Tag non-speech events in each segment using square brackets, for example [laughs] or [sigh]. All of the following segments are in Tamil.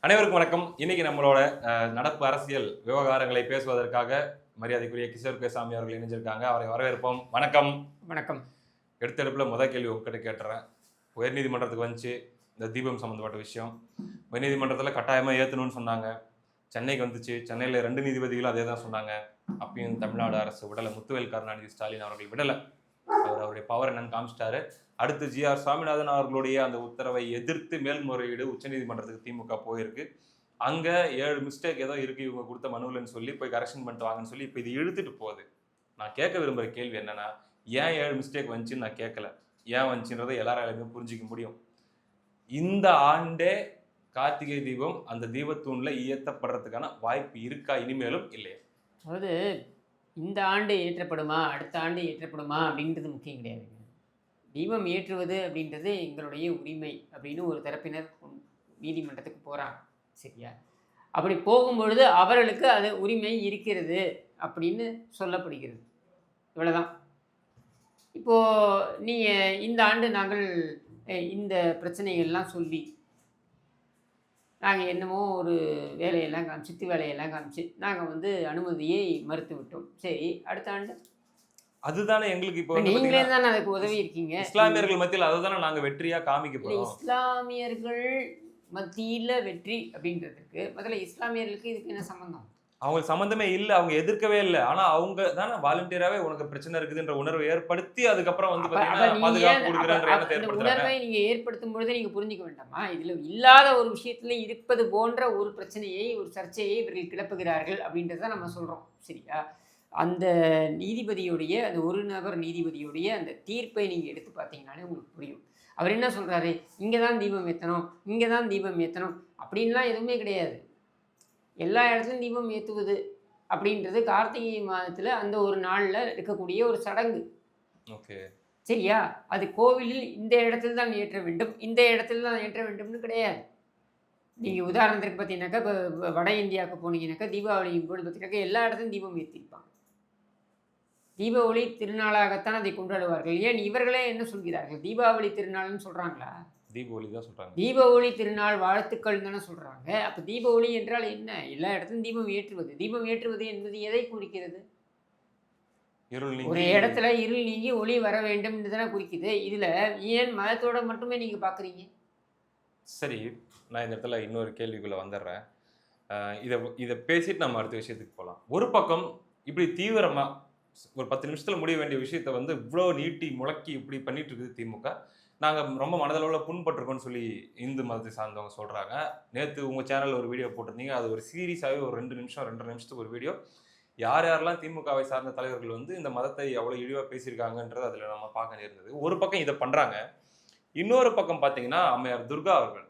அனைவருக்கும் வணக்கம். இன்னைக்கு நம்மளோட நடப்பு அரசியல் விவகாரங்களை பேசுவதற்காக மரியாதைக்குரிய கிஷோர் கேசாமி அவர்கள் இணைஞ்சிருக்காங்க. அவரை வரவேற்போம். வணக்கம். வணக்கம். எடுத்தெடுப்புல முதல் கேள்வி உங்ககிட்ட கேட்டுறேன். உயர்நீதிமன்றத்துக்கு வந்துச்சு. இந்த தீபம் சம்மந்தப்பட்ட விஷயம். உயர்நீதிமன்றத்தில் கட்டாயமாக ஏற்றணும்னு சொன்னாங்க. சென்னைக்கு வந்துச்சு. சென்னையில் ரெண்டு நீதிபதிகளும் அதே தான் சொன்னாங்க. அப்பயும் தமிழ்நாடு அரசு விடலை. முத்துவேல் கருணாநிதி ஸ்டாலின் அவர்கள் விடலை. அவர் அவருடைய பவர் என்னன்னு காமிச்சிட்டாரு. அடுத்து ஜி ஆர் சுவாமிநாதன் அவர்களுடைய அந்த உத்தரவை எதிர்த்து மேல்முறையீடு உச்சநீதிமன்றத்துக்கு திமுக போயிருக்கு. அங்கே ஏழு மிஸ்டேக் ஏதோ இருக்கு இவங்க கொடுத்த மனுவில்னு சொல்லி போய் கரெக்ஷன் பண்ணிட்டு வாங்கன்னு சொல்லி இப்போ இது இழுத்துட்டு போகுது. நான் கேட்க விரும்புகிற கேள்வி என்னன்னா ஏன் ஏழு மிஸ்டேக் வந்துச்சுன்னு நான் கேட்கல. ஏன் வந்துச்சுன்றதை எல்லாராலையுமே புரிஞ்சிக்க முடியும். இந்த ஆண்டே கார்த்திகை தீபம் அந்த தீபத்தூணில் இயற்றப்படுறதுக்கான வாய்ப்பு இருக்கா? இனிமேலும் இல்லையா? அதாவது இந்த ஆண்டு ஏற்றப்படுமா அடுத்த ஆண்டு ஏற்றப்படுமா அப்படின்றது முக்கியம் கிடையாதுங்க. தீபம் ஏற்றுவது அப்படின்றது எங்களுடைய உரிமை அப்படின்னு ஒரு தரப்பினர் நீதிமன்றத்துக்கு போகிறாங்க சரியா? அப்படி போகும்பொழுது அவர்களுக்கு அது உரிமை இருக்கிறது அப்படின்னு சொல்லப்படுகிறது. இவ்வளோதான் இப்போது நீங்கள் இந்த ஆண்டு நாங்கள் இந்த பிரச்சனைகள்லாம் சொல்லி நாங்கள் என்னமோ ஒரு வேலையெல்லாம் காமிச்சு சித்து வேலையெல்லாம் காமிச்சு நாங்கள் வந்து அனுமதியை மறுத்து விட்டோம் சரி அடுத்த ஆண்டு? அதுதானே எங்களுக்கு இப்போ நீங்களே தானே அதுக்கு உதவி இருக்கீங்க. இஸ்லாமியர்கள் மத்தியில் அதை தானே நாங்க வெற்றியா காமிக்க போறோம் இஸ்லாமியர்கள் மத்தியில் வெற்றி அப்படின்றதுக்கு முதல்ல இஸ்லாமியர்களுக்கு இதுக்கு என்ன சம்பந்தம்? அவங்களுக்கு சம்மந்தமே இல்லை அவங்க எதிர்க்கவே இல்லை. ஆனா அவங்க தானே வாலண்டியராகவே உனக்கு பிரச்சனை இருக்குதுன்ற உணர்வை ஏற்படுத்தி அதுக்கப்புறம் வந்து பாத்தீங்கன்னா உணர்வை நீங்க ஏற்படுத்தும் பொழுது நீங்க புரிஞ்சுக்க வேண்டாமா? இதுல இல்லாத ஒரு விஷயத்துல இருப்பது போன்ற ஒரு பிரச்சனையை ஒரு சர்ச்சையை இவர்கள் கிளப்புகிறார்கள் அப்படின்றத நம்ம சொல்றோம். சரியா? அந்த நீதிபதியுடைய அந்த ஒரு நபர் நீதிபதியுடைய அந்த தீர்ப்பை நீங்க எடுத்து பார்த்தீங்கனாலே உங்களுக்கு புரியும். அவர் என்ன சொல்றாரு? இங்க தான் தீபம் ஏற்றணும் இங்க தான் தீபம் ஏற்றணும் அப்படின்லாம் எதுவுமே கிடையாது. எல்லா இடத்துலையும் தீபம் ஏற்றுவது அப்படின்றது கார்த்திகை மாதத்துல அந்த ஒரு நாள்ல இருக்கக்கூடிய ஒரு சடங்கு. ஓகே. சரியா? அது கோவிலில் இந்த இடத்தில் தான் ஏற்ற வேண்டும். இந்த இடத்தில் தான் ஏற்ற வேண்டும்னு கிடையாது. நீங்கள் உதாரணத்துக்கு பார்த்தீங்கன்னாக்கா இப்போ வட இந்தியாவுக்கு போனீங்கன்னாக்கா தீபாவளியும் போது பார்த்தீங்கன்னாக்கா எல்லா இடத்துலையும் தீபம் ஏற்றிருப்பாங்க தீப ஒளி திருநாளாகத்தான் அதை கொண்டாடுவார்கள். ஏன்? இவர்களே என்ன சொல்கிறார்கள்? தீபாவளி திருநாள்னு சொல்கிறாங்களா தீபாவளி தான் சொல்றாங்க. தீப ஒளி திருநாள் வாழ்த்துக்கள் தானே சொல்கிறாங்க அப்போ தீப ஒளி என்றால் என்ன? எல்லா இடத்துலையும் தீபம் ஏற்றுவது. தீபம் ஏற்றுவது என்பது எதை குறிக்கிறது? இருள் ஒரு இடத்துல இருள் நீங்கி ஒளி வர வேண்டும்னு தானே குறிக்குது. இதுல ஏன் மதத்தோட மட்டுமே நீங்க பாக்குறீங்க? சரி நான் இந்த இடத்துல இன்னொரு கேள்விக்குள்ள வந்துடுறேன். இதை இதை பேசிட்டு நம்ம அடுத்த விஷயத்துக்கு போகலாம் ஒரு பக்கம் இப்படி தீவிரமா ஒரு பத்து நிமிஷத்துல முடிய வேண்டிய விஷயத்த வந்து இவ்வளோ நீட்டி முழக்கி இப்படி பண்ணிட்டு இருக்குது திமுக. நாங்க ரொம்ப மனதளவில் புண்பட்டிருக்கோம்னு சொல்லி இந்து மதத்தை சார்ந்தவங்க சொல்றாங்க. நேத்து உங்க சேனல்ல ஒரு வீடியோ போட்டிருந்தீங்க. அது ஒரு சீரியஸாகவே ஒரு ரெண்டு நிமிஷம் ரெண்டரை நிமிஷத்துக்கு ஒரு வீடியோ யார் யாரெல்லாம் திமுகவை சார்ந்த தலைவர்கள் வந்து இந்த மதத்தை எவ்வளவு இழிவா பேசியிருக்காங்கன்றது அதுல நம்ம பார்க்க நேர்ந்தது. ஒரு பக்கம் இதை பண்றாங்க. இன்னொரு பக்கம் பார்த்தீங்கன்னா அம்மையார் துர்கா அவர்கள்.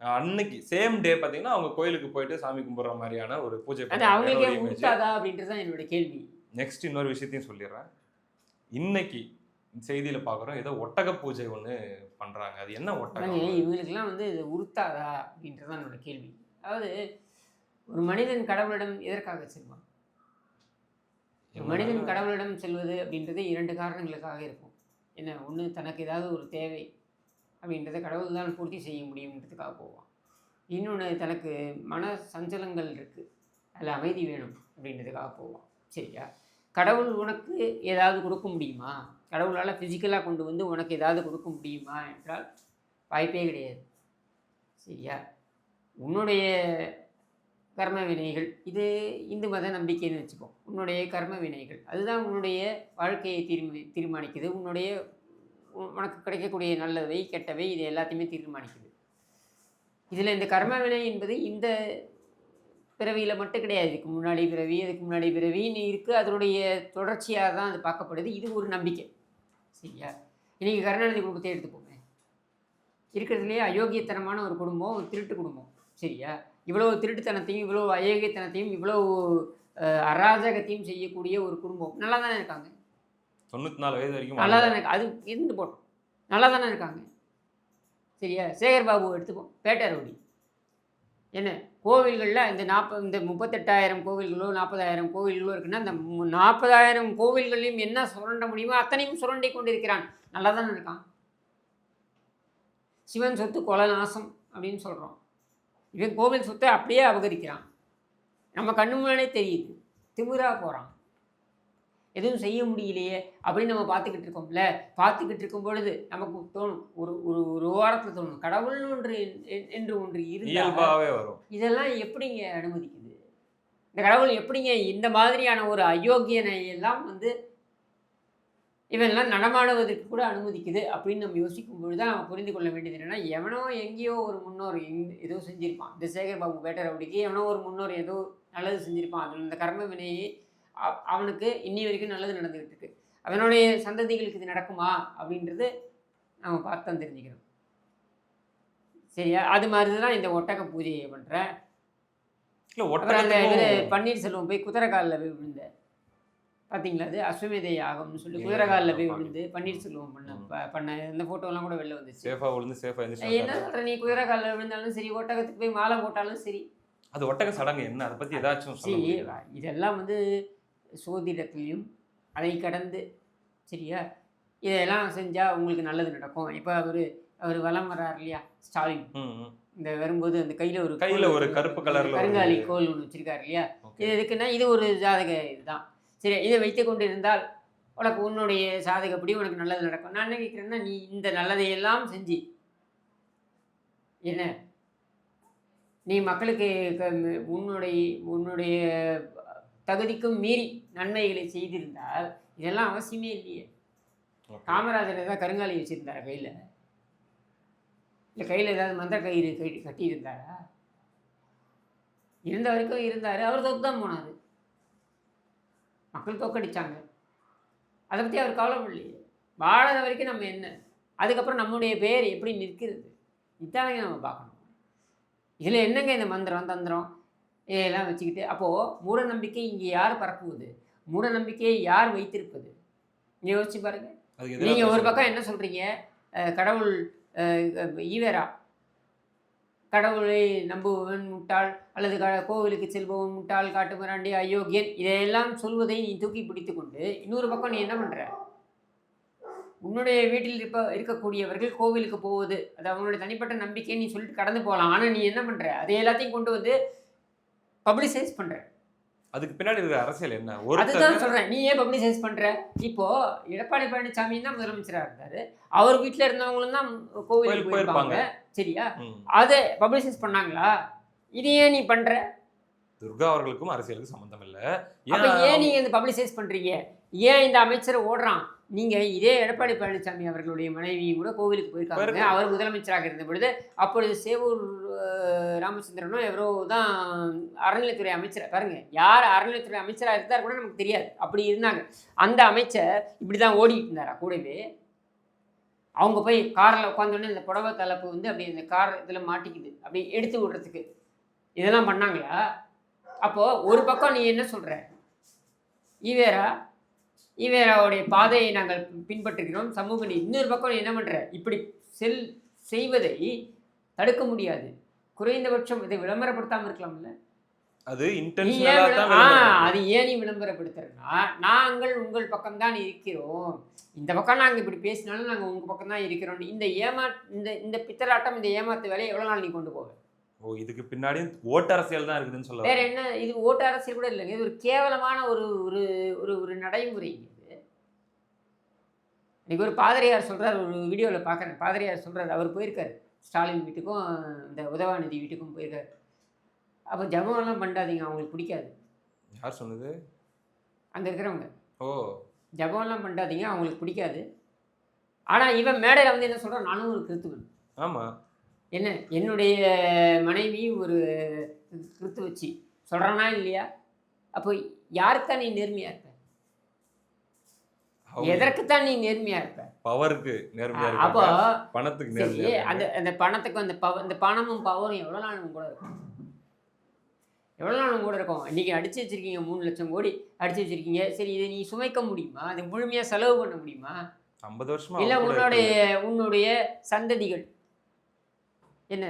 அன்னைக்கு சேம் டே பார்த்தீங்கன்னா அவங்க கோயிலுக்கு போயிட்டு சாமி கும்பிட்ற மாதிரியான ஒரு பூஜை அப்படின்றது தான் என்னோட கேள்வி. நெக்ஸ்ட் இன்னொரு விஷயத்தையும் சொல்லிடுறேன். இன்னைக்கு செய்தியில பார்க்குறோம் ஏதோ ஒட்டக பூஜை ஒன்று பண்றாங்க. அது என்ன ஒட்டகம்? அதாங்க, இவங்களுக்கெல்லாம் வந்து இது உறுத்தாதா அப்படின்றது தான் என்னோட கேள்வி. அதாவது ஒரு மனிதன் கடவுளிடம் எதற்காக செல்வான்? ஒரு மனிதன் கடவுளிடம் செல்வது அப்படின்றது இரண்டு காரணங்களுக்காக இருக்கும். என்ன ஒன்று தனக்கு ஏதாவது ஒரு தேவை அப்படின்றத கடவுள் தான் பூர்த்தி செய்ய முடியுன்றதுக்காக போவான். இன்னொன்று தனக்கு மன சஞ்சலங்கள் இருக்குது அதில் அமைதி வேணும் அப்படின்றதுக்காக போவான். சரியா? கடவுள் உனக்கு ஏதாவது கொடுக்க முடியுமா? கடவுளால் ஃபிசிக்கலாக கொண்டு வந்து உனக்கு ஏதாவது கொடுக்க முடியுமா என்றால் வாய்ப்பே கிடையாது. சரியா? உன்னுடைய கர்ம வினைகள் இது இந்து மத நம்பிக்கைன்னு வச்சுப்போம் உன்னுடைய கர்ம வினைகள் அதுதான் உன்னுடைய வாழ்க்கையை தீர்மானி தீர்மானிக்குது. உன்னுடைய உ- உனக்கு கிடைக்கக்கூடிய நல்லவை கெட்டவை இது எல்லாத்தையுமே தீர்மானிக்குது. இதில் இந்த கர்ம வினை என்பது இந்த பிறவியில் மட்டும் கிடையாது. இதுக்கு முன்னாடி பிறவி அதுக்கு முன்னாடி பிறவின்னு இருக்குது அதனுடைய தொடர்ச்சியாக தான் அது பார்க்கப்படுது. இது ஒரு நம்பிக்கை. சரியா? இன்றைக்கி கருணாநிதி குடும்பத்தை எடுத்துப்போமே இருக்கிறதுலேயே அயோக்கியத்தனமான ஒரு குடும்பம் ஒரு திருட்டு குடும்பம். சரியா? இவ்வளோ திருட்டுத்தனத்தையும் இவ்வளோ அயோக்கியத்தனத்தையும் இவ்வளோ அராஜகத்தையும் செய்யக்கூடிய ஒரு குடும்பம். நல்லா தானே இருக்காங்க? தொண்ணூத்தி நாலு வயது வரைக்கும் நல்லா. தானே அது இருந்து போட்டோம். நல்லா தானே இருக்காங்க? சரியா? சேகர் பாபு எடுத்துப்போம். பேட்டை ரவுடி என்ன? கோவில்களில் இந்த நாற்பது இந்த முப்பத்தெட்டாயிரம் கோவில்களோ நாற்பதாயிரம் கோவில்களோ இருக்குன்னா அந்த நாற்பதாயிரம் கோவில்களையும் என்ன சுரண்ட முடியுமோ அத்தனையும் சுரண்டி கொண்டிருக்கிறான். நல்லா தானே இருக்கான்? சிவன் சொத்து கொலை நாசம் அப்படின்னு சொல்கிறோம் இவன் கோவில் சொத்தை அப்படியே அபகரிக்கிறான். நம்ம கண்ணு முன்னாடியே தெரியுது. திமுறா போகிறான் எதுவும் செய்ய முடியலையே அப்படின்னு நம்ம பார்த்துக்கிட்டு இருக்கோம்ல. பார்த்துக்கிட்டு இருக்கும் பொழுது நமக்கு தோணும் ஒரு ஒரு ஒரு ஓரத்தில் தோணும் கடவுள்னு ஒன்று என்று ஒன்று இயல்பாவே வரும். இதெல்லாம் எப்படிங்க அனுமதிக்குது? இந்த கடவுள் எப்படிங்க இந்த மாதிரியான ஒரு அயோக்கியனை எல்லாம் வந்து இவெல்லாம் நடமாடுவதற்கு கூட அனுமதிக்குது அப்படின்னு நம்ம யோசிக்கும் பொழுது தான் நம்ம புரிந்து கொள்ள வேண்டியது என்னன்னா எவனோ எங்கேயோ ஒரு முன்னோர் எங் ஏதோ செஞ்சிருப்பான். இந்த சேகர் பாபு பேட்டர் அப்படிக்கு எவனோ ஒரு முன்னோர் ஏதோ நல்லது செஞ்சிருப்பான். அதில் இந்த கர்ம வினையை அவனுக்கு இன்னி வரைக்கும் நல்லது நடந்துகிட்டு இருக்கு அவனுடைய சந்ததிகளுக்கு இது நடக்குமா? அப்படின்றது நம்ம பார்த்து தான் தெரிஞ்சுக்கணும். சரியா? அது மாதிரி தான் இந்த ஒட்டக பூஜையை பண்ணுறேன் இல்ல அந்த பன்னீர்செல்வம் போய் குதிரைக்காலில் போய் விழுந்த. பார்த்தீங்களா அது? அஸ்வமேத யாகம்னு சொல்லி குதிரைக்காலில் போய் விழுந்து பன்னீர்செல்வம் பண்ண பண்ண இந்த ஃபோட்டோலாம் கூட வெளில வந்துச்சு. சேஃபா விழுந்து சேஃபா என்ன சொல்ற நீ? குதிரைக்காலில் விழுந்தாலும் சரி ஒட்டகத்துக்கு போய் மாலை போட்டாலும் சரி. அது ஒட்டக சடங்கு என்ன? அதை பத்தி ஏதாச்சும் சரி? இதெல்லாம் வந்து சோதிடத்துலையும் அதை கடந்து சரியா? இதெல்லாம் செஞ்சால் உங்களுக்கு நல்லது நடக்கும். இப்போ அவர் அவர் வலம் வர்றார் இல்லையா? ஸ்டாலின். இந்த வரும்போது அந்த கையில் ஒரு கையில ஒரு கருப்பு கலர்ல ஒரு- கருங்காலி கோல் ஒன்று வச்சிருக்காரு இல்லையா. இது எதுக்குன்னா இது ஒரு ஜாதக இதுதான். சரி இதை வைத்து கொண்டு இருந்தால் உனக்கு உன்னுடைய சாதகப்படி உனக்கு நல்லது நடக்கும். நான் என்ன கேட்குறேன்னா நீ இந்த நல்லதை எல்லாம் செஞ்சு என்ன? நீ மக்களுக்கு உன்னுடைய உன்னுடைய தகுதிக்கும் மீறி நன்மைகளை செய்திருந்தால் இதெல்லாம் அவசியமே இல்லையே. காமராஜர் ஏதாவது கருங்காலி வச்சிருந்தாரா கையில்? இல்லை கையில் ஏதாவது மந்திர கயிறு கட்டி கட்டி இருந்தாரா இருந்த வரைக்கும் இருந்தார். அவர் தோத்து தான் போனார். மக்கள் தோக்கடிச்சாங்க அதை பற்றி அவர் கவலைப்படலையே வாழாத வரைக்கும் நம்ம என்ன? அதுக்கப்புறம் நம்முடைய பேர் எப்படி நிற்கிறது? இதானங்க நம்ம பார்க்கணும். இதில் என்னங்க இந்த மந்திரம் தந்திரம்? இதெல்லாம் வச்சுக்கிட்டு அப்போது மூட நம்பிக்கை இங்கே யார் பரப்புவது? மூட நம்பிக்கையை யார் வைத்திருப்பது? நீ யோசிச்சு பாருங்க. அதுக்கு எதிரா நீங்க ஒரு. பக்கம் என்ன சொல்றீங்க? அஹ் கடவுள் ஈவேரா. கடவுளை நம்புபவன் முட்டாள் அல்லது க கோவிலுக்கு செல்பவன் முட்டாள் காட்டுமிராண்டி அயோக்கியன் இதையெல்லாம் சொல்வதை நீ தூக்கி பிடித்து கொண்டு இன்னொரு பக்கம் நீ என்ன பண்ற? உன்னுடைய வீட்டில் இருப்ப இருக்கக்கூடியவர்கள் கோவிலுக்கு போவது அது அவங்களுடைய தனிப்பட்ட நம்பிக்கை நீ சொல்லிட்டு கடந்து போகலாம். ஆனால் நீ என்ன பண்ற? அதை எல்லாத்தையும் கொண்டு வந்து பப்ளிசைஸ் பண்ற. அதுக்கு பின்னாடி இருக்கிற அரசியல் என்ன? அதுதான் ஒருத்தர் சொல்றேன். நீ ஏன் பப்ளிசைஸ் பண்ற? இப்போ எடப்பாடி பழனிசாமி தான் முதலமைச்சரா இருந்தாரு. அவர் வீட்ல இருந்தவங்களும் தான் கோவிலுக்கு போயிருப்பாங்க. சரியா. அதை பப்ளிசைஸ் பண்ணாங்களா? இது ஏன் நீ பண்ற? துர்கா அவர்களுக்கும் அரசியலுக்கு சம்பந்தம் இல்ல. ஏன் ஏன் நீங்க இந்த பப்ளிசைஸ் பண்றீங்க? ஏன் இந்த அமைச்சர் ஓடுறான்? நீங்க இதே எடப்பாடி பழனிசாமி அவர்களுடைய மனைவியும் கூட கோவிலுக்கு போயிருக்காங்க. அவர் முதலமைச்சராக இருந்த பொழுது அப்பொழுது சேவூர் ராமச்சந்திரனும் எவரோ தான் அறநிலைத்துறை அமைச்சர் பாருங்க யார் அறநிலைத்துறை அமைச்சராக இருந்தார் கூட நமக்கு தெரியாது. அப்படி இருந்தாங்க. அந்த அமைச்சர் இப்படி தான் ஓடிட்டு இருந்தாரா கூடவே? அவங்க போய் காரில் உட்காந்தோடனே இந்த புடவை தலைப்பு வந்து அப்படி இந்த கார் இதில் மாட்டிக்குது. அப்படி எடுத்து விடுறதுக்கு. இதெல்லாம் பண்ணாங்களா? அப்போது ஒரு பக்கம் நீ என்ன சொல்கிற ஈவேரா ஈவேராவுடைய பாதையை நாங்கள் பின்பற்றுகிறோம். சமூக இன்னொரு பக்கம் என்ன பண்ணுற இப்படி செல் செய்வதை தடுக்க முடியாது. குறைந்தபட்சம் இதை விளம்பரப்படுத்தாமல் இருக்கலாம்ல? அது. அது ஏன் நீ விளம்பரப்படுத்துறனா நாங்கள் உங்கள் பக்கம்தான் இருக்கிறோம். இந்த பக்கம் நாங்கள் இப்படி பேசினாலும் நாங்கள் உங்கள் பக்கம் தான் இருக்கிறோம் இந்த ஏமா இந்த இந்த பித்தலாட்டம் இந்த ஏமாத்து வேலையை எவ்வளோ நாள் நீ கொண்டு போவ? ஓ இதுக்கு பின்னாடி ஓட்டு அரசியல் தான் இருக்குதுன்னு சொல்ல வேற. என்ன இது ஓட்டு அரசியல் கூட இல்லைங்க. இது ஒரு கேவலமான ஒரு ஒரு ஒரு ஒரு நடைமுறை இன்னைக்கு ஒரு பாதிரியார் சொல்றார் ஒரு வீடியோவில் பார்க்குறேன் பாதிரியார் சொல்றாரு அவர் போயிருக்காரு. ஸ்டாலின் வீட்டுக்கும் இந்த உதவாநிதி வீட்டுக்கும் போயிருக்காரு. அப்போ ஜபம்லாம் பண்ணாதீங்க அவங்களுக்கு பிடிக்காது. யார் சொன்னது? அங்கே இருக்கிறவங்க. ஓ. ஜபம்லாம் பண்ணாதீங்க அவங்களுக்கு பிடிக்காது. ஆனால் இவன் மேடையில் வந்து என்ன சொல்கிறான் நானும் ஒரு கிறித்துவன் ஆமா. என்ன என்னுடைய மனைவி ஒரு கிறித்துவச்சி சொல்கிறானா இல்லையா? அப்போ யாருக்குத்தான் நீ நேர்மையாக இருப்ப? எதற்குத்தான் நீ நேர்மையாக இருப்ப? பவருக்கு நேர்மையா அப்போ பணத்துக்கு நேர்மையா அந்த அந்த பணத்துக்கும் அந்த பவ அந்த பணமும் பவரும் எவ்வளோ நாள் உங்க கூட இருக்கும்? எவ்வளோ நாள் உங்க கூட இருக்கும்? இன்னைக்கு அடிச்சு வச்சிருக்கீங்க மூணு லட்சம் கோடி அடிச்சு வச்சிருக்கீங்க. சரி இதை நீ சுமைக்க முடியுமா? அதை முழுமையாக செலவு பண்ண முடியுமா? ஐம்பது வருஷமா இல்லை உன்னுடைய. உன்னுடைய சந்ததிகள். என்ன?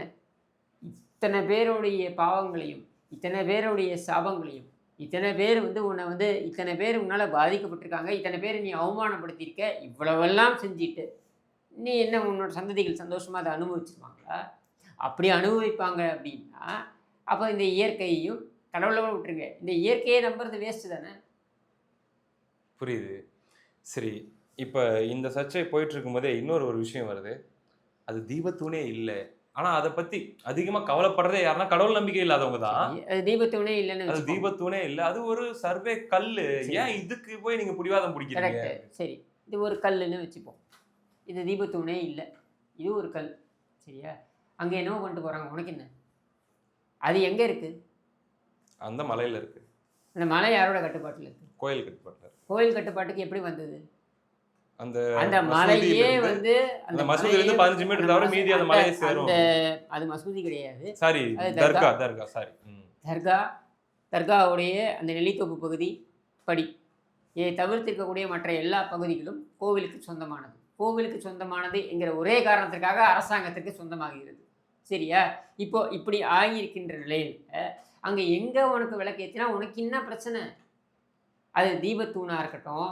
இத்தனை பேருடைய பாவங்களையும் இத்தனை பேருடைய சாபங்களையும் இத்தனை பேர் வந்து உன்னை வந்து இத்தனை பேர் உன்னால் பாதிக்கப்பட்டிருக்காங்க இத்தனை பேர் நீ அவமானப்படுத்தியிருக்க இவ்வளவெல்லாம் செஞ்சுட்டு நீ என்ன உன்னோட சந்ததிகள் சந்தோஷமாக அதை அனுபவிச்சிருவாங்களா? அப்படி அனுபவிப்பாங்க அப்படின்னா அப்போ இந்த இயற்கையையும் கடவுளை விட்டுருங்க. இந்த இயற்கையை நம்புறது வேஸ்ட் தானே? புரியுது. சரி இப்போ இந்த சர்ச்சை போயிட்டு இருக்கும்போதே இன்னொரு ஒரு விஷயம் வருது. அது தீபத்தூணே இல்லை. ஆனா அதை பத்தி அதிகமா கவலைப்படுறதே யாருன்னா கடவுள் நம்பிக்கை இல்லாதவங்க தான். தீபத்தூணே இல்லைன்னு அது. தீபத்தூணே இல்லை அது ஒரு சர்வே கல்லு. சரி. ஏன் இதுக்கு போய் நீங்க புடிவாதம் பிடிக்கிறீங்க? சரி இது ஒரு கல்லுன்னு வச்சுப்போம். இது தீபத்தூணே இல்லை இது ஒரு கல். சரியா? அங்கே என்னவோ கொண்டு போகிறாங்க உனக்கு என்ன? அது எங்கே இருக்குது அந்த மலையில இருக்கு. அந்த மலை யாரோட கட்டுப்பாட்டில் இருக்குது கோயில் கட்டுப்பாட்டுல. கோயில் கட்டுப்பாட்டுக்கு எப்படி வந்தது? அந்த மலையே வந்து அந்த மசூதியில இருந்து மலையே- 15 மீட்டர் தவிர மீதி அந்த மலையை சேரும். அந்த அது மசூதி கிடையாது. சாரி தர்கா. தர்கா சாரி. தர்கா தர்காவுடைய அந்த நெல்லித்தோப்பு பகுதி படி. இதை தவிர்த்திருக்கக்கூடிய மற்ற எல்லா பகுதிகளும் கோவிலுக்கு சொந்தமானது. கோவிலுக்கு சொந்தமானது என்கிற ஒரே காரணத்திற்காக அரசாங்கத்திற்கு சொந்தமாகிறது. சரியா? இப்போ இப்படி ஆகியிருக்கின்ற நிலையில் அங்கே எங்கே உனக்கு விளக்கு ஏற்றினா உனக்கு என்ன பிரச்சனை? அது தீபத்தூணாக இருக்கட்டும்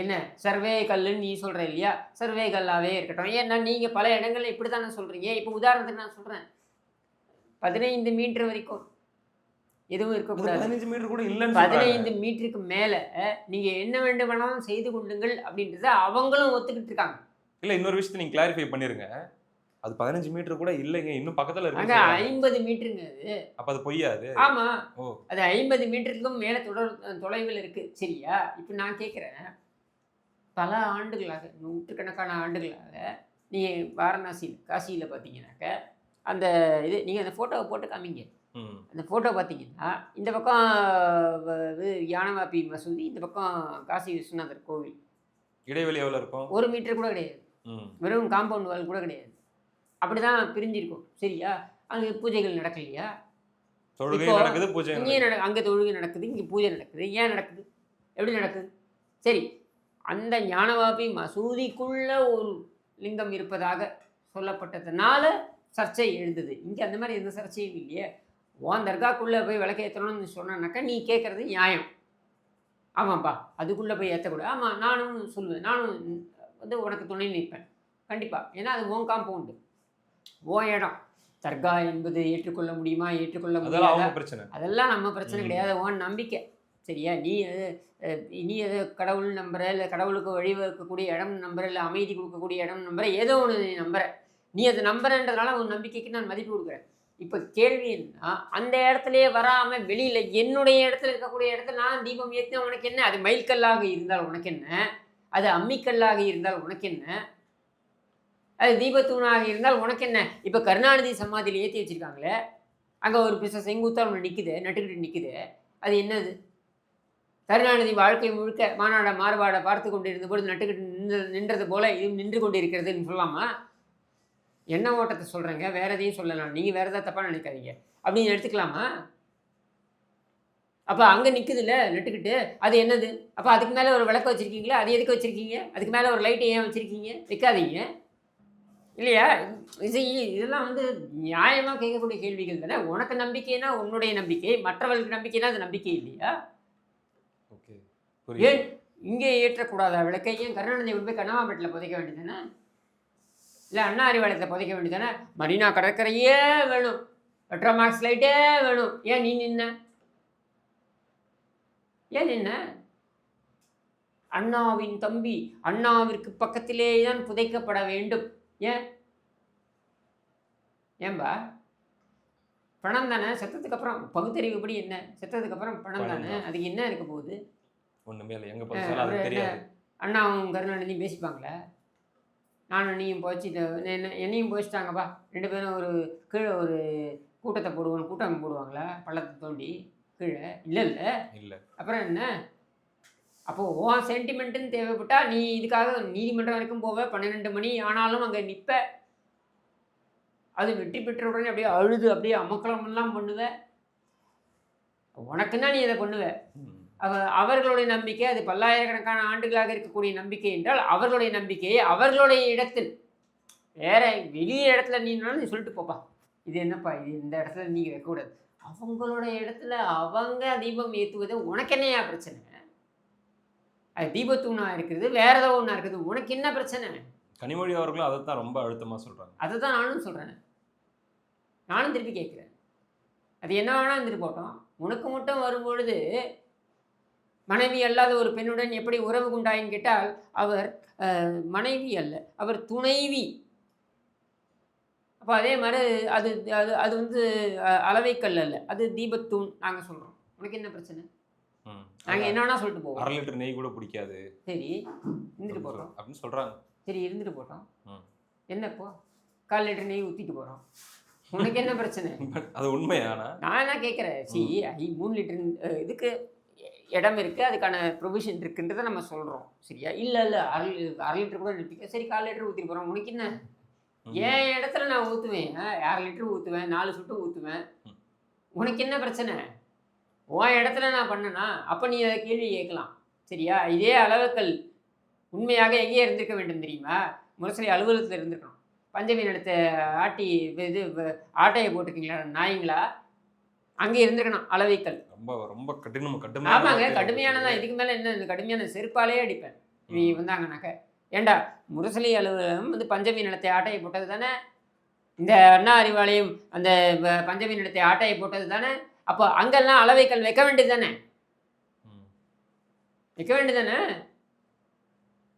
என்ன? சர்வே கல்லுன்னு நீ சொல்கிற இல்லையா? சர்வே கல்லாவே இருக்கட்டும். ஏன்னா நீங்கள் பல இடங்கள்ல இப்படி தானே சொல்கிறீங்க இப்போ உதாரணத்துக்கு நான் சொல்கிறேன் பதினைந்து மீட்டர் வரைக்கும் எதுவும் இருக்கக்கூடாது. பதினஞ்சு மீட்டர் கூட சொல்றாங்க. பதினைந்து மீட்டருக்கு மேலே நீங்கள் என்ன வேண்டுமானாலும் செய்து கொள்ளுங்கள் அப்படின்றத அவங்களும் ஒத்துக்கிட்டு இருக்காங்க. இல்ல இன்னொரு விஷயத்தை நீங்க கிளாரிஃபை பண்ணிருங்க. அது பதினஞ்சு மீட்டர் கூட இல்லைங்க. இன்னும் பக்கத்துல இருக்கு ஐம்பது மீட்டருங்க அது. அப்ப அது பொய்யா அது ஆமா. அது ஐம்பது மீட்டருக்கும் மேலே தொடர் தொலைவில் இருக்கு. சரியா? இப்போ நான் கேட்குறேன் பல ஆண்டுகளாக நூற்றுக்கணக்கான ஆண்டுகளாக நீ வாரணாசியில் காசியில் பார்த்தீங்கன்னாக்க அந்த இது நீங்கள் அந்த ஃபோட்டோவை போட்டு காமிங்க. அந்த ஃபோட்டோ பார்த்தீங்கன்னா இந்த பக்கம் இது யானவாப்பி மசூதி இந்த பக்கம் காசி விஸ்வநாதர் கோவில். இடைவெளி எவ்வளவு இருக்கும்? ஒரு மீட்டர் கூட கிடையாது. வெறும் காம்பவுண்ட் வால் கூட கிடையாது. அப்படி தான் பிரிஞ்சிருக்கும். சரியா? அங்கே பூஜைகள் நடக்கலையா? தொழுகை நடக்குது பூஜை இங்கே. நட அங்கே தொழுகை நடக்குது இங்கே பூஜை நடக்குது. ஏன் நடக்குது? எப்படி நடக்குது? சரி அந்த ஞானவாபி மசூதிக்குள்ள ஒரு லிங்கம் இருப்பதாக சொல்லப்பட்டதுனால சர்ச்சை எழுந்தது. இங்கே அந்த மாதிரி எந்த சர்ச்சையும் இல்லையே. உன் தர்காக்குள்ளே போய் விளக்கேற்றணும்னு சொன்னாக்கா நீ கேட்குறது நியாயம். ஆமாப்பா அதுக்குள்ளே போய் ஏற்றக்கூடாது ஆமாம் நானும் சொல்லுவேன். நானும் வந்து உனக்கு துணை நிற்பேன். கண்டிப்பாக ஏன்னா அது உன் காம்பவுண்டு உன் இடம். தர்கா என்பது ஏற்றுக்கொள்ள முடியுமா? ஏற்றுக்கொள்ள முடியாதா? அதெல்லாம் நம்ம பிரச்சனை. கிடையாது. உன் நம்பிக்கை. சரியா? நீ அது நீ எது கடவுள் நம்புற? இல்லை கடவுளுக்கு வழிவகுக்கக்கூடிய இடம் நம்புற? இல்லை அமைதி கொடுக்கக்கூடிய இடம் நம்புற? ஏதோ ஒன்று நீ நம்புற. நீ அதை நம்புறன்றதுனால உன் நம்பிக்கைக்கு நான் மதிப்பு கொடுக்குறேன். இப்போ கேள்வி என்ன அந்த இடத்துலயே வராமல் வெளியில் என்னுடைய இடத்துல இருக்கக்கூடிய இடத்துல நான் தீபம் ஏற்றினா உனக்கு என்ன? அது மைல்கல்லாக இருந்தால் உனக்கு என்ன? அது அம்மிக்கல்லாக இருந்தால் உனக்கு என்ன? அது தீபத்தூணாக இருந்தால் உனக்கு என்ன? இப்போ கருணாநிதி சமாதியில் ஏற்றி வச்சுருக்காங்களே அங்கே ஒரு பிச செங்குத்தாக ஒன்று நிற்குது நட்டுக்கிட்டு நிற்குது அது என்னது? கருணாநிதி வாழ்க்கை முழுக்க மாநாட மாறுபாடை பார்த்து கொண்டிருந்த பொழுது நட்டுக்கிட்டு நின்று நின்றது போல இது நின்று கொண்டு இருக்கிறதுன்னு சொல்லாமா என்ன ஓட்டத்தை சொல்கிறேங்க வேற எதையும் சொல்லலாம். நீங்கள் வேறு எதாவது தப்பாக நினைக்காதீங்க. அப்படின்னு எடுத்துக்கலாமா? அப்போ அங்கே நிற்குதுல்ல நட்டுக்கிட்டு. அது என்னது? அப்போ அதுக்கு மேலே ஒரு விளக்கு வச்சுருக்கீங்களா? அது எதுக்கு வச்சுருக்கீங்க? அதுக்கு மேலே ஒரு லைட்டை ஏன் வச்சுருக்கீங்க? வைக்காதீங்க. இல்லையா? இது இதெல்லாம் வந்து நியாயமாக கேட்கக்கூடிய கேள்விகள் தானே. உனக்கு நம்பிக்கைனா உன்னுடைய நம்பிக்கை மற்றவர்களுக்கு நம்பிக்கைனா அது நம்பிக்கை இல்லையா? ஏன்? இங்கே ஏற்றக்கூடாதா விளக்கை ஏன் கருணாநிதி கொண்டு போய் கண்ணாமப்பேட்டில் புதைக்க வேண்டியதானே இல்லை அண்ணா அறிவாலயத்தில் புதைக்க வேண்டியதானே மரீனா கடற்கரையே வேணும். பெட்ரோமாக்ஸ் லைட்டே வேணும். ஏன் நீ நின்ன? ஏன் நின்ன? அண்ணாவின் தம்பி அண்ணாவிற்கு பக்கத்திலே தான் புதைக்கப்பட வேண்டும். ஏன்? ஏன்பா? பணம் தானே? செத்ததுக்கு அப்புறம் பகுத்தறிவுப்படி என்ன? செத்ததுக்கு அப்புறம் பணம் தான். அதுக்கு என்ன இருக்க போகுது? ஒண்ணுமே இல்லை. எங்க அப்புறம் அது தெரியாது. அண்ணாவும் கருணாநிதியும் பேசிப்பாங்களே? நானும் நீயும் போச்சு என்ன என்னையும் போச்சுட்டாங்கப்பா. ரெண்டு பேரும் ஒரு கீழே ஒரு கூட்டத்தை போடுவாங்க கூட்டம் போடுவாங்களா பள்ளத்தை தோண்டி கீழே. இல்லை இல்லை. இல்ல. அப்புறம் என்ன? அப்போது உன் சென்டிமெண்ட்டுன்னு தேவைப்பட்டா நீ இதுக்காக நீதிமன்றம் வரைக்கும் போவ பன்னிரெண்டு மணி ஆனாலும் அங்கே நிற்ப அது வெற்றி பெற்ற உடனே அப்படியே அழுது அப்படியே அமக்கலமெல்லாம் பண்ணுவ. உனக்குன்னா நீ அதை பண்ணுவ. ம். அவ அவர்களுடைய நம்பிக்கை அது பல்லாயிரக்கணக்கான ஆண்டுகளாக இருக்கக்கூடிய நம்பிக்கை என்றால் அவர்களுடைய நம்பிக்கையை அவர்களுடைய இடத்தில். வேற வெளிய இடத்துல நீனாலும் நீ சொல்லிட்டு போப்பா. இது என்னப்பா இது இந்த இடத்துல நீங்கள் வைக்கக்கூடாது. அவங்களுடைய இடத்துல அவங்க தீபம் ஏற்றுவது உனக்கு என்னையா பிரச்சனை? அது தீபத்தூணா இருக்கிறது வேற ஏதோ ஒன்றா இருக்குது. உனக்கு என்ன பிரச்சனை? கனிமொழி அவர்களும் அதை தான் ரொம்ப அழுத்தமா சொல்றாங்க. அதை தான் நானும் சொல்கிறேன் நானும் திருப்பி கேட்குறேன். அது என்ன வேணால் இருந்துட்டு போட்டோம். உனக்கு மட்டும் வரும்பொழுது மனைவி அல்லாத ஒரு பெண்ணுடன் எப்படி உறவு கொண்டாயின்னு கேட்டால் அவர் மனைவி அல்ல அவர் துணைவி. அப்போ அதே மாதிரி அது அது அது வந்து அளவைக்கல் அல்ல அது தீபத்தூண் நாங்கள் சொல்கிறோம் உனக்கு என்ன பிரச்சனை. நாங்கள் என்ன வேணா சொல்லிட்டு போவோம். அரை லிட்டர் நெய் கூட பிடிக்காது. சரி இருந்துட்டு போகிறோம் அப்படின்னு சொல்றாங்க. சரி இருந்துட்டு போட்டோம். என்னப்போ கால் லிட்டர் நெய் ஊற்றிட்டு போகிறோம் உனக்கு என்ன பிரச்சனை? [laughs] அது உண்மையானா நான் என்ன கேட்குறேன் சி ஐ மூணு லிட்டர் இதுக்கு இடம் இருக்குது அதுக்கான ப்ரொவிஷன் இருக்குன்றதை நம்ம சொல்கிறோம் சரியா? இல்லை இல்லை அரை அரை லிட்டர் கூட நிறுத்திக்க. சரி கால் லிட்டர் ஊற்றிட்டு போகிறோம் உனக்கு என்ன? என் இடத்துல நான் ஊற்றுவேன் அரை லிட்டர் ஊற்றுவேன் நாலு சுட்டு ஊற்றுவேன். உனக்கு என்ன பிரச்சனை? உன் இடத்துல நான் பண்ணனா அப்போ நீ அதை கேள்வி கேட்கலாம். சரியா? இதே அளவுக்கள் உண்மையாக எங்கே இருந்திருக்க வேண்டும் தெரியுமா? முரசொலி அலுவலகத்தில் இருந்திருக்கணும். பஞ்சமி நடத்த ஆட்டி இது ஆட்டையை போட்டிருக்கீங்களா? நாய்ங்களா? அங்கே இருந்திருக்கணும் அளவைக்கல் ரொம்ப ரொம்ப கடினம் ஆமாங்க கடுமையான கடுமையானதான் இதுக்கு மேலே என்ன இந்த கடுமையான செருப்பாலே அடிப்பேன். நீ வந்தாங்கனாக்க ஏண்டா முரசொலி அலுவலகம் வந்து பஞ்சமி நிலத்தை ஆட்டையை போட்டது தானே? இந்த அண்ணா அறிவாலயம் அந்த பஞ்சமி நிலத்தை ஆட்டையை போட்டது தானே? அப்போ அங்கெல்லாம் அளவைக்கல் வைக்க வேண்டியது தானே? ம். வைக்க வேண்டியது தானே?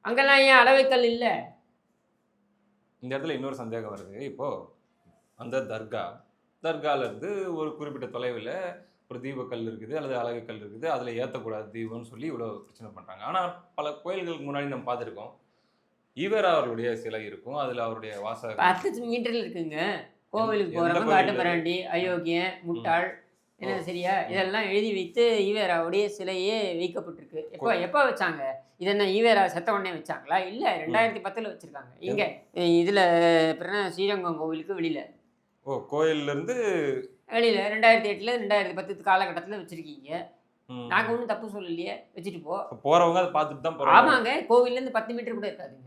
அங்கெல்லாம் ஏன் அளவைக்கல் இல்லை? இந்த இடத்துல இன்னொரு சந்தேகம் வருது. இப்போ அந்த தர்கா தர்கால இருந்து ஒரு குறிப்பிட்ட தொலைவில் ஒரு தீபக்கல் இருக்குது அல்லது அழகுக்கல் இருக்குது அதில் ஏற்றக்கூடாது தீபம்னு சொல்லி இவ்வளோ பிரச்சனை பண்ணுறாங்க ஆனால் பல கோயில்களுக்கு முன்னாடி நம்ம பார்த்துருக்கோம். ஈவர் அவருடைய சிலை இருக்கும் அதில் அவருடைய வாச பத்து மீட்டர்ல இருக்குங்க. கோவிலுக்கு கோவில்ல? காட்டுமிராண்டி அயோக்கியன் முட்டாள் என்ன. சரியா? இதெல்லாம் எழுதி வைத்து ஈவேராவுடைய சிலையே வைக்கப்பட்டிருக்கு. எப்போ எப்போ வச்சாங்க? இது என்ன ஈவேரா செத்த உடனே வச்சாங்களா? இல்ல ரெண்டாயிரத்தி பத்துல வச்சிருக்காங்க. இங்க இதுல அப்புறம் ஸ்ரீரங்கம் கோவிலுக்கு வெளியில. ஓ கோயில்ல இருந்து வெளியில ரெண்டாயிரத்தி எட்டுல ரெண்டாயிரத்தி பத்து காலகட்டத்துல வச்சிருக்கீங்க. ம், நாங்க ஒன்றும் தப்பு சொல்லலையே வச்சுட்டு போ. இப்ப போறவங்க அதை பார்த்துட்டு தான் ஆமாங்க கோவில்ல இருந்து பத்து மீட்டர் கூட இருக்காதுங்க.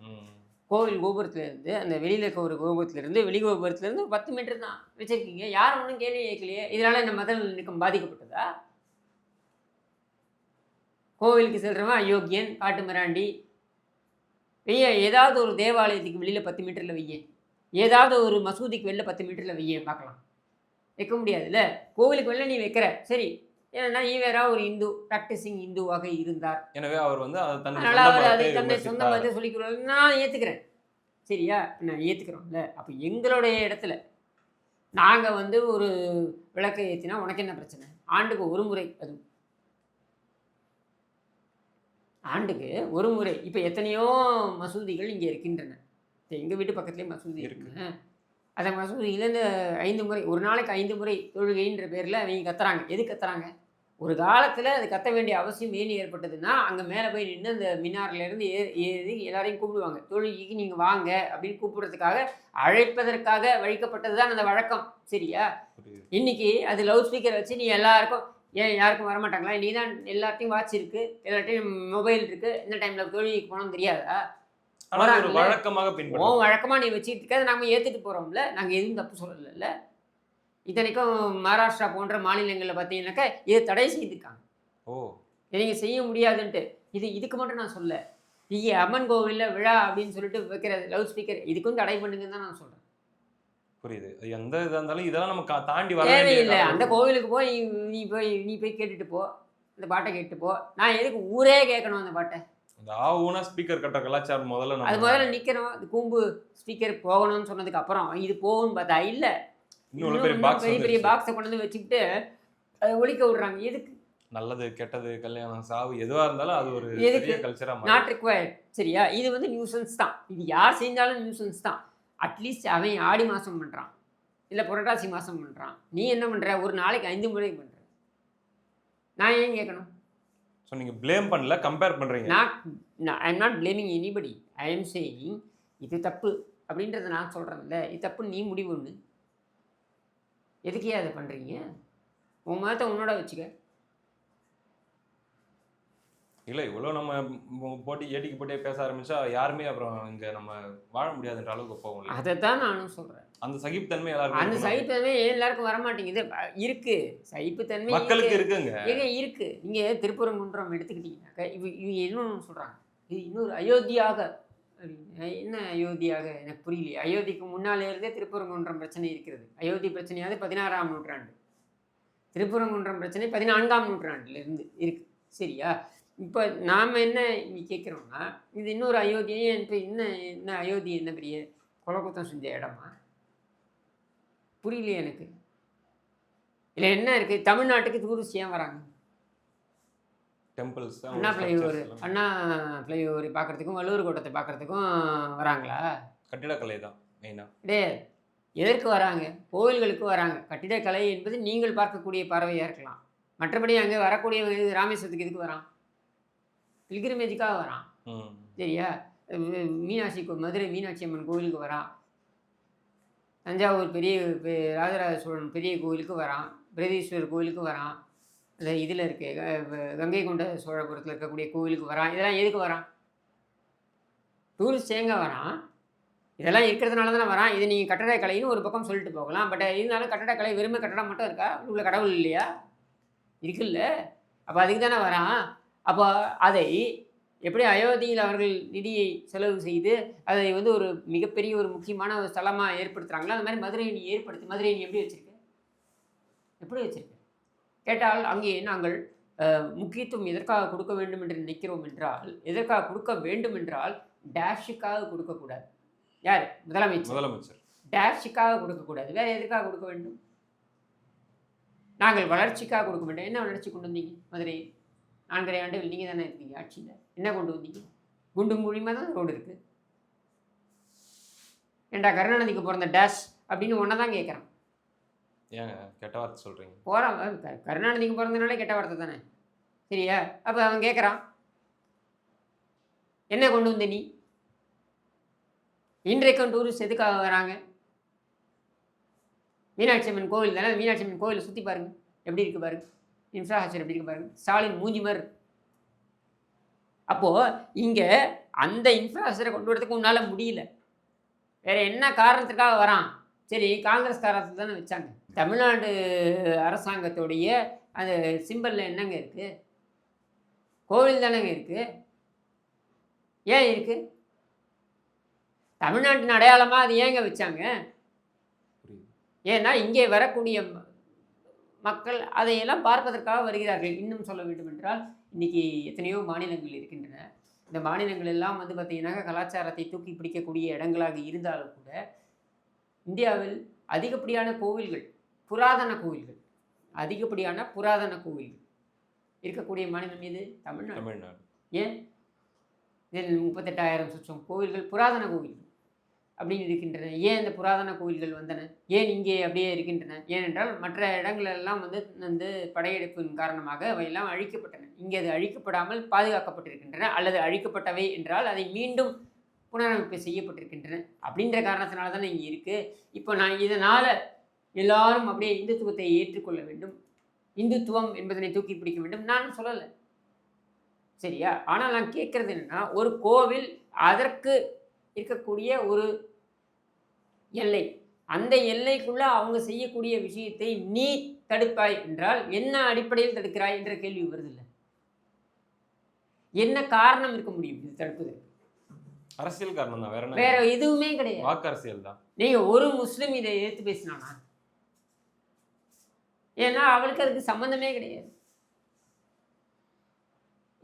ம். கோவில் கோபுரத்துல இருந்து அந்த வெளியில இருக்க ஒரு கோபுரத்துல இருந்து வெளி கோபுரத்துல இருந்து ஒரு பத்து மீட்டர் தான் வச்சிருக்கீங்க. யாரும் ஒன்றும் கேள்வி கேட்கலையே. இதனால இந்த மத நிற்கம் பாதிக்கப்பட்டதா? கோவிலுக்கு செல்றவன் அயோக்கியன் காட்டு மிராண்டி. வெய்ய ஏதாவது ஒரு தேவாலயத்துக்கு வெளியில பத்து மீட்டர்ல வைய ஏதாவது ஒரு மசூதிக்கு வெளில பத்து மீட்டர்ல வைய பார்க்கலாம். வைக்க முடியாதுல்ல? கோவிலுக்கு வெளில நீ வைக்கிற. சரி. ஏன்னா ஈவேரா ஒரு இந்து ப்ராக்டிசிங் இந்துவாக இருந்தார். எனவே அவர் வந்து அதனால அவர் அதை தன்னை சொந்த. மதத்தை சொல்லிக்கிறார் நான் ஏற்றுக்கிறேன் சரியா? நான் ஏற்றுக்கிறோம்ல அப்போ எங்களுடைய இடத்துல நாங்கள் வந்து ஒரு விளக்கை ஏற்றினா உனக்கு என்ன பிரச்சனை? ஆண்டுக்கு ஒரு முறை அது ஆண்டுக்கு ஒரு முறை. இப்போ எத்தனையோ மசூதிகள் இங்கே இருக்கின்றன. எங்கள் வீட்டு பக்கத்துலேயே மசூதி இருக்கு. இருக்குங்க. அந்த மசூதியில் இந்த ஐந்து முறை ஒரு நாளைக்கு ஐந்து முறை தொழுகைன்ற பேரில் அவங்க கத்துறாங்க. எது கத்துறாங்க? ஒரு காலத்தில் அது கத்த வேண்டிய அவசியம் ஏன் ஏற்பட்டதுன்னா அங்கே மேலே போய் நின்று அந்த மினார்லேருந்து ஏ ஏறி எல்லாரையும் கூப்பிடுவாங்க. தொழுகைக்கு நீங்கள் வாங்க அப்படின்னு கூப்பிடுறதுக்காக அழைப்பதற்காக வழிக்கப்பட்டது தான் அந்த வழக்கம். சரியா. இன்னைக்கு அது லவுட் ஸ்பீக்கர் வச்சு நீ எல்லாருக்கும் ஏன் யாருக்கும் வரமாட்டாங்களா? நீ தான் எல்லார்ட்டையும் வாட்ச் இருக்குது எல்லார்ட்டையும் மொபைல் இருக்குது எந்த டைமில் தொழுகைக்கு போனோம் தெரியாதா? ஆனா அது ஒரு வராங்கல்ல? வழக்கமாக உன் பின்பற்றுவோம் வழக்கமாக நீ வச்சுட்டு இருக்க நாம ஏற்றுட்டு போகிறோம்ல நாங்கள் எதுவும் தப்பு சொல்லலைல்ல? இத்தனைக்கும் மகாராஷ்டிரா போன்ற மாநிலங்களில் பார்த்தீங்கன்னாக்கா இதை தடை செய்திருக்காங்க. ஓ. நீங்கள் செய்ய முடியாதுன்ட்டு. இது இதுக்கு மட்டும் நான் சொல்ல. இங்கே அம்மன் கோவிலில் விழா அப்படின்னு சொல்லிட்டு வைக்கிற லவுட் ஸ்பீக்கர் இதுக்கும் தடை பண்ணுங்கன்னு தான் நான் சொல்கிறேன் புரியுது. எந்த இதாக இருந்தாலும் இதெல்லாம் நம்ம கா- தாண்டி வர தேவையில்லை. அந்த கோவிலுக்கு போய் நீ- போய் நீ போய் கேட்டுட்டு போ. இந்த பாட்டை கேட்டுட்டு போ. நான் எதுக்கு ஊரே கேட்கணும் அந்த பாட்டை? இந்த ஆவுனா ஸ்பீக்கர் கட்டுற கலாச்சாரம் முதல்ல அது முதல்ல நிற்கணும் அது கூம்பு ஸ்பீக்கர் போகணும்னு சொன்னதுக்கு அப்புறம் இது போகும்னு பார்த்தா இல்லை. பெரிய பெரிய பெரிய பாக்ஸை கொண்டு வந்து வச்சுக்கிட்டு அதை ஒழிக்க விடுறாங்க. எதுக்கு? நல்லது கெட்டது கல்யாணம் சாவு எதுவா இருந்தாலும் அது ஒரு எதுக்கு? பெரிய கல்ச்சரா மாறி நாட் ரிக்வயர்ட் சரியா? இது வந்து நியூசன்ஸ் தான். இது யார் செஞ்சாலும் நியூசன்ஸ் தான். அட்லீஸ்ட் அவன் ஆடி மாதம் பண்ணுறான் இல்லை புரட்டாசி மாதம் பண்ணுறான் நீ என்ன பண்ணுற ஒரு நாளைக்கு ஐந்து முறை பண்ணுற நான் ஏன் கேட்கணும்? ஸோ நீங்க ப்ளேம் பண்ணல கம்பேர் பண்றீங்க. நான் I am not blaming anybody I am saying இது தப்பு அப்படின்றத நான் சொல்கிறேன்ல இது தப்பு நீ முடிவு ஒன்று எதுக்கே அதை பண்ணுறீங்க உன் மதத்தை உன்னோட வச்சுக்க. இல்ல இவ்வளவு நம்ம போட்டி ஏட்டிக்கு போட்டே பேச ஆரம்பிச்சா யாருமே அப்புறம் இங்க நம்ம வாழ முடியாதுன்ற அளவுக்கு போகும் அதை தான் நானும் சொல்கிறேன் அந்த சகிப்புத்தன்மை எல்லாருக்கும் அந்த. சகிப்புத்தன்மை எல்லாருக்கும் வர மாட்டேங்குது அஹ் இருக்கு. சகிப்புத்தன்மை மக்களுக்கு இருக்கு. இருக்குங்க. ஏங்க இருக்கு. நீங்க திருப்பரங்குன்றம் எடுத்துக்கிட்டீங்கன்னாக்க இவ இவங்க இன்னொன்று சொல்றாங்க. இது இன்னொரு அயோத்தியாக என்ன அயோத்தியாக? எனக்கு புரியலையே. அயோத்திக்கு முன்னாலே இருந்தே திருப்பரங்குன்றம் பிரச்சனை இருக்கிறது. அயோத்தி பிரச்சனையாவது பதினாறாம் நூற்றாண்டு. திருப்பரங்குன்றம் பிரச்சனை பதினான்காம் நூற்றாண்டுல இருந்து இருக்கு. சரியா? இப்போ நாம் என்ன கேட்குறோம்னா இது இன்னொரு அயோத்தியே இப்போ என்ன என்ன அயோத்தி என்ன பெரிய குலகுத்தம் செஞ்ச இடமா? புரியலையே எனக்கு. இல்லை என்ன இருக்குது தமிழ்நாட்டுக்கு டூரிஸ்ட் ஏன் வராங்க? Temples Anna flyover Anna flyover பார்க்குறதுக்கும் வள்ளுவர் கோட்டத்தை பார்க்குறதுக்கும் வராங்களா? கட்டிடக்கலை தான் மெயினா டே எதற்கு வராங்க? கோவில்களுக்கு வராங்க. கட்டிடக்கலை என்பது நீங்கள் பார்க்கக்கூடிய பறவையாக இருக்கலாம். மற்றபடி அங்கே வரக்கூடியவங்க இது ராமேஸ்வரத்துக்கு எதுக்கு வரான்? பில்கிரிமேஜுக்காக வரான். சரியா? மீனாட்சி மதுரை மீனாட்சி அம்மன் கோவிலுக்கு வரான். தஞ்சாவூர் பெரிய பெ- ராஜராஜ சோழன் பெரிய கோவிலுக்கு வரான். பிரதீஸ்வரர் கோவிலுக்கு வரான். இந்த இதில் இருக்கு கங்கை கொண்ட சோழபுரத்தில் இருக்கக்கூடிய கோவிலுக்கு வரான். இதெல்லாம் எதுக்கு வரான்? டூரிஸ்ட் எங்கே வரான்? இதெல்லாம் இருக்கிறதுனால தானே வரான். இது நீங்கள் கட்டடக்கலைன்னு ஒரு பக்கம் சொல்லிட்டு போகலாம். பட் இருந்தாலும் கட்டடக்கலை வெறுமை கட்டடம் மட்டும் இருக்கா? உள்ள கடவுள் இல்லையா? இருக்குல்ல. அப்போ அதுக்கு தானே வரான். அப்போ அதை எப்படி அயோத்தியில் அவர்கள் நிதியை செலவு செய்து அதை வந்து ஒரு மிகப்பெரிய ஒரு முக்கியமான ஒரு ஸ்தலமாக ஏற்படுத்துகிறாங்களோ அந்த மாதிரி மதுரையை நீ ஏற்படுத்தி மதுரையை நீ எப்படி வச்சிருக்க? எப்படி வச்சிருக்க? கேட்டால் அங்கே நாங்கள் முக்கியத்துவம் எதற்காக கொடுக்க வேண்டும் என்று நினைக்கிறோம் என்றால் எதற்காக கொடுக்க வேண்டும் என்றால் டேஷுக்காக கொடுக்கக்கூடாது யார்? முதலமைச்சர். முதலமைச்சர். டேஷுக்காக கொடுக்கக்கூடாது வேற எதுக்காக கொடுக்க வேண்டும்? நாங்கள் வளர்ச்சிக்காக கொடுக்க வேண்டும் என்ன வளர்ச்சி கொண்டு வந்தீங்க மதுரை நான்கரை ஆண்டுகள் நீங்கள் தானே இருக்கீங்க ஆட்சியில். என்ன கொண்டு வந்தீங்க? குண்டும் குழியுமா தான் ரோடு இருக்குது ஏண்டா கருணாநிதிக்கு பிறந்த டேஷ் அப்படின்னு ஒன்றை தான் கேட்குறான் ஏங்க கெட்ட வார்த்தை சொல்றீங்க. போகிறான் கருணாநிதிக்கு பிறந்தனாலே கெட்ட வார்த்தை தானே? சரியா? அப்போ அவன் கேட்குறான் என்ன கொண்டு வந்த நீ? இன்றைக்கும் டூரிஸ்ட் எதுக்காக வராங்க? மீனாட்சி அம்மன் கோவில் தானே? மீனாட்சி அம்மன் கோவிலை சுற்றி பாருங்க. எப்படி இருக்கு பாருங்க இன்ஃப்ராஸ்ட்ரக்சர் எப்படி பாருங்க? ஸ்டாலின் மூஞ்சி மாதிரி அப்போது இங்கே அந்த இன்ஃப்ராஸ்ட்ரக்சரை கொண்டு வரதுக்கு உன்னால் முடியல. வேறு என்ன காரணத்துக்காக வரான்? சரி காங்கிரஸ் காரணத்தை தானே வச்சாங்க. தமிழ்நாடு அரசாங்கத்துடைய அந்த சிம்பலில் என்னங்க இருக்குது கோவில் தானேங்க இருக்குது ஏன் இருக்குது தமிழ்நாட்டின் அடையாளமாக அது ஏங்க வச்சாங்க? ஏன்னா இங்கே வரக்கூடிய மக்கள் அதையெல்லாம் பார்ப்பதற்காக வருகிறார்கள். இன்னும் சொல்ல வேண்டும் என்றால் இன்னைக்கு எத்தனையோ மாநிலங்கள் இருக்கின்றன. இந்த மாநிலங்கள் எல்லாம் வந்து பார்த்தீங்கன்னா கலாச்சாரத்தை தூக்கி பிடிக்கக்கூடிய இடங்களாக இருந்தாலும் கூட இந்தியாவில் அதிகப்படியான கோவில்கள் புராதன கோவில்கள் அதிகப்படியான புராதன கோவில்கள் இருக்கக்கூடிய மாநிலம் எது? தமிழ்நாடு. தமிழ்நாடு. ஏன்? இதில் முப்பத்தெட்டாயிரம் சுற்றம் கோவில்கள் புராதன கோவில்கள். அப்படின்னு இருக்கின்றன. ஏன் இந்த புராதன கோவில்கள் வந்தன? ஏன் இங்கே அப்படியே இருக்கின்றன? ஏனென்றால் மற்ற இடங்களெல்லாம் வந்து வந்து படையெடுப்பின் காரணமாக அவையெல்லாம் அழிக்கப்பட்டன. இங்கே அது அழிக்கப்படாமல் பாதுகாக்கப்பட்டிருக்கின்றன அல்லது அழிக்கப்பட்டவை என்றால் அதை மீண்டும் புனரமைப்பு செய்யப்பட்டிருக்கின்றன அப்படின்ற காரணத்தினால தானே இங்கே இருக்குது இப்போ நான் இதனால் எல்லாரும் அப்படியே இந்துத்துவத்தை ஏற்றுக்கொள்ள வேண்டும். இந்துத்துவம் என்பதனை தூக்கி பிடிக்க வேண்டும். நான் சொல்லலை. சரியா? ஆனால் நான் கேட்குறது என்னென்னா ஒரு கோவில் அதற்கு இருக்கக்கூடிய ஒரு எல்லை. அந்த எல்லைக்குள்ள அவங்க செய்யக்கூடிய விஷயத்தை நீ தடுப்பாய் என்றால் என்ன அடிப்படையில் தடுக்கிறாய் என்ற கேள்வி வருதில்லை. என்ன காரணம் இருக்க முடியும் இது தடுப்பதற்கு? அரசியல் காரணம் தான் வேற வேற எதுவுமே கிடையாது. வாக்கு அரசியல் தான். நீங்க ஒரு முஸ்லிம் இதை எதிர்த்து பேசினானா ஏன்னா அவளுக்கு அதுக்கு சம்மந்தமே கிடையாது.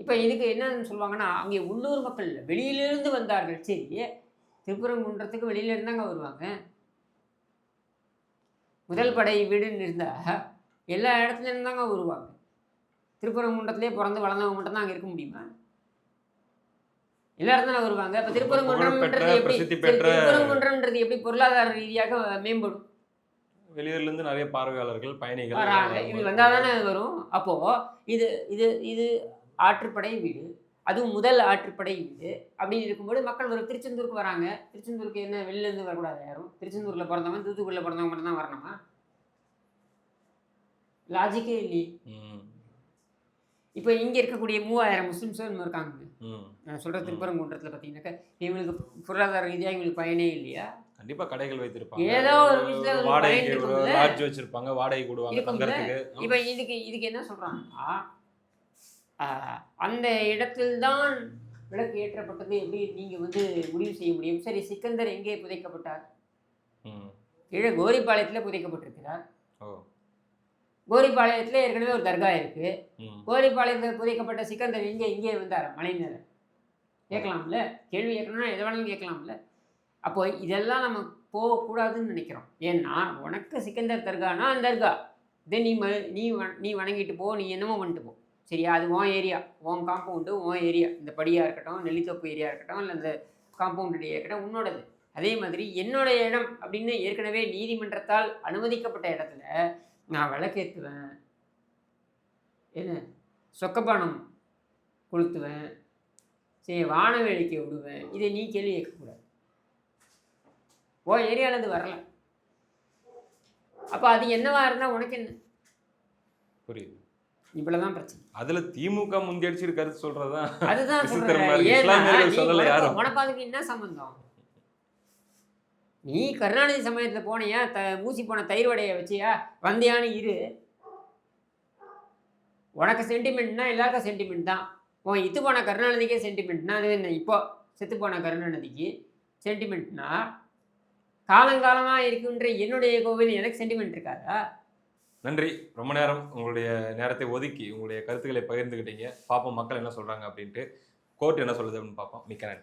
இப்போ இதுக்கு என்னன்னு சொல்லுவாங்கன்னா அங்கே உள்ளூர் மக்கள் வெளியிலிருந்து வந்தார்கள். சரி திருப்பரங்குன்றத்துக்கு வெளியில இருந்தாங்க வருவாங்க. முதல் படை வீடுன்னு இருந்தா எல்லா இடத்துல இருந்தாங்க வருவாங்க. திருப்பரங்குன்றத்திலே பிறந்து வளர்ந்தவங்க மட்டும் தான் அங்கே இருக்க முடியுமா? எல்லா இடத்துல வருவாங்க. இப்போ திருப்பரங்குன்றம்ன்றது புகழ்பெற்ற, எப்படி திருப்பரங்குன்றம்ன்றது எப்படி பொருளாதார ரீதியாக மேம்படும்? வெளியூர்ல இருந்து நிறைய பார்வையாளர்கள் பயணிகள் வராங்க. இது வந்தால் தானே வரும். அப்போ இது இது இது ஆற்றுப்படை வீடு. அதுவும் முதல் ஆற்றுப்படை வீடு அப்படின்னு இருக்கும்போது மக்கள் வரும் திருச்செந்தூருக்கு வராங்க. திருச்செந்தூருக்கு என்ன வெளில இருந்து வரக்கூடாது யாரும்? திருச்செந்தூரில் பிறந்தவங்க தூத்துக்குடியில் பிறந்தவங்க மட்டும் தான் வரணுமா? லாஜிக்கே இல்லையே. இப்போ இங்கே இருக்கக்கூடிய மூவாயிரம் முஸ்லிம்ஸும் இன்னும் இருக்காங்க. நான் சொல்கிற திருப்பரங்குன்றத்தில் பார்த்தீங்கன்னாக்கா இவங்களுக்கு பொருளாதார ரீதியாக இவங்களுக்கு பயனே இல்லையா? கண்டிப்பா கடைகள் வைத்திருப்பாங்க. ஏதோ ஒரு விஷயத்துல ஒரு. லாட்ஜ் வச்சிருப்பாங்க வாடகை கூடுவாங்க இப்போ இதுக்கு இதுக்கு என்ன சொல்கிறாங்கன்னா அந்த இடத்தில்தான் விளக்கு ஏற்றப்பட்டது எப்படி நீங்கள் வந்து முடிவு செய்ய முடியும். சரி சிக்கந்தர் எங்கே புதைக்கப்பட்டார்? கீழே கோரிப்பாளையத்தில் புதைக்கப்பட்டிருக்கிறார். ஓ. கோரிப்பாளையத்தில் ஏற்கனவே ஒரு தர்கா இருக்குது ம். கோரிப்பாளையத்தில் புதைக்கப்பட்ட சிக்கந்தர் எங்கே இங்கே வந்தார்? மலை மேல கேட்கலாம்ல? கேள்வி கேட்கணும்னா எதை வேணாலும் கேட்கலாம்ல? அப்போ இதெல்லாம் நம்ம போகக்கூடாதுன்னு நினைக்கிறோம். ஏன்னா உனக்கு சிக்கந்தர் தர்கானா அந்த தர்கா. இதை நீ ம நீ நீ வணங்கிட்டு போ நீ என்னமோ பண்ணிட்டு போ. சரியா? அது உன் ஏரியா உன் காம்பவுண்டு உன் ஏரியா இந்த படியாக இருக்கட்டும் நெல்லித்தோப்பு ஏரியா இருக்கட்டும் இல்லை இந்த காம்பவுண்ட் ஏரியா இருக்கட்டும் உன்னோடது. அதே மாதிரி என்னோட இடம் அப்படின்னு ஏற்கனவே நீதிமன்றத்தால் அனுமதிக்கப்பட்ட இடத்துல நான் விளக்கேற்றுவேன் என்ன? சொக்கப்பானம் கொளுத்துவேன். சரி வான வேடிக்கை விடுவேன். இதை நீ கேள்வி கேட்கக்கூடாது. ஓ ஏரியாவிலேருந்து வரல. அப்போ அது என்னவா இருந்தால் உனக்கு என்ன? புரியுது. இவ்வளோதான் பிரச்சனை. அதுல திமுக முந்தியடிச்சு கருத்து சொல்றதுதான் அதுதான் சொல்றேன். யாரும். உனக்கு என்ன சம்பந்தம்? நீ கருணாநிதி சமயத்துல போனியா? த ஊசி போன தயிர் வடையை வச்சியா? வந்தியான்னு இரு. உனக்கு சென்டிமெண்ட்னா எல்லாருக்கும் சென்டிமெண்ட் தான். உன் இத்து போன கருணாநிதிக்கே சென்டிமெண்ட்னா அது என்ன இப்போ செத்து போன கருணாநிதிக்கு சென்டிமெண்ட்னா காலங்காலமாக இருக்குன்ற என்னுடைய கோவில் எனக்கு சென்டிமெண்ட் இருக்காதா? நன்றி. ரொம்ப நேரம் உங்களுடைய நேரத்தை ஒதுக்கி உங்களுடைய கருத்துக்களை பகிர்ந்துக்கிட்டீங்க பார்ப்போம் மக்கள் என்ன சொல்கிறாங்க அப்படின்ட்டு. கோர்ட் என்ன சொல்லுது அப்படின்னு பார்ப்போம் மிக்க நன்றி.